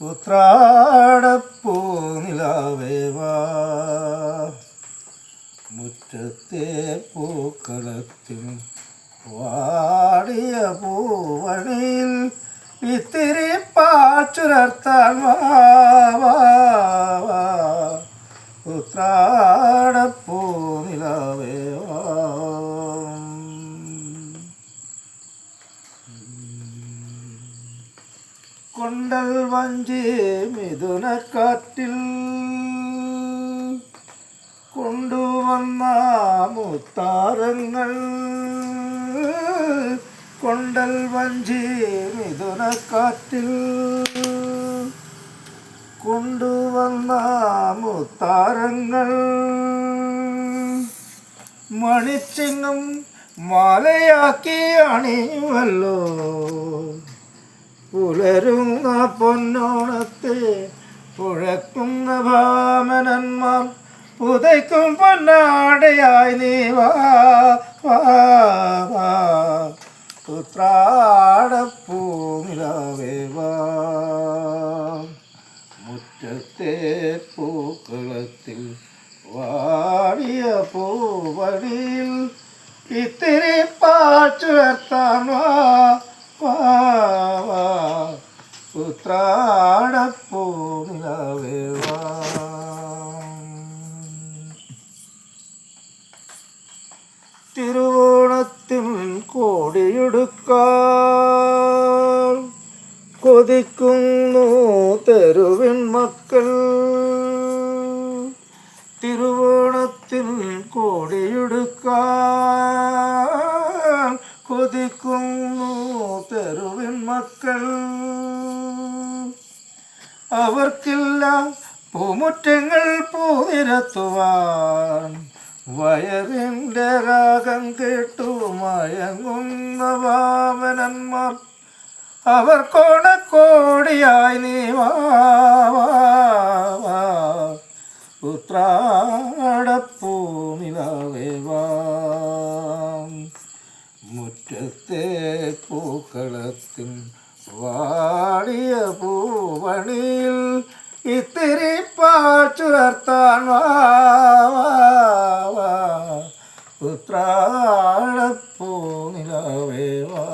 ഉത്രാടപ്പൂ നിലാവേവാ മുറ്റത്തെ പൂക്കളത്തിൽ വാടിയ പൂവണിയിൽ ഇത്തിരി പാച്ചുരർത്താൻ. ഉത്രാടപ്പൂ നിലാവേവാ കൊണ്ടൽ വഞ്ചി മിഥുനക്കാറ്റിൽ കൊണ്ടുവന്ന മുത്താരങ്ങൾ. കൊണ്ടൽ വഞ്ചി മിഥുനക്കാറ്റിൽ കൊണ്ടുവന്ന മുത്താരങ്ങൾ. മണിച്ചിങ്ങും മാലയാക്കി അണിയുമല്ലോ. പുലരുന്ന പൊന്നോണത്തെ പുഴക്കുന്ന ഭാമനന്മാർ പുതയ്ക്കും പൊന്നാടയായി നീ വാ വാ, മുറ്റത്തെ പൂക്കളത്തിൽ വാടിയ പൂവടിയിൽ ഇത്തിരി പാച്ചുയർത്താൻ വാ. ഉത്രാടപ്പൂനിലാവേ വാ തിരുവോണത്തിൽ കോടിയെടുക്കാൻ കൊതിക്കുന്നു തെരുവിൻ മക്കൾ. തിരുവോണത്തിൽ കോടിയെടുക്കാൻ കൊതിക്കുന്നു തെരുവിൻ മക്കൾ. അവർക്കില്ല പൂമുറ്റങ്ങൾ പൂനിരത്തുവാൻ വയറിന്റെ രാഗം കേട്ടു മയങ്ങുന്ന വാമനന്മാർ. അവർ കോണക്കോടിയായി നീ വാ വാ, വാ. ഉത്രാടപ്പൂനിലാവേ വാ മുറ്റത്തെ പാടിയ പൂവണിയിൽ ഇത്തിരി പാച്ചുലർത്താൻ പുത്രാടപ്പൂ നിലവേ വാ.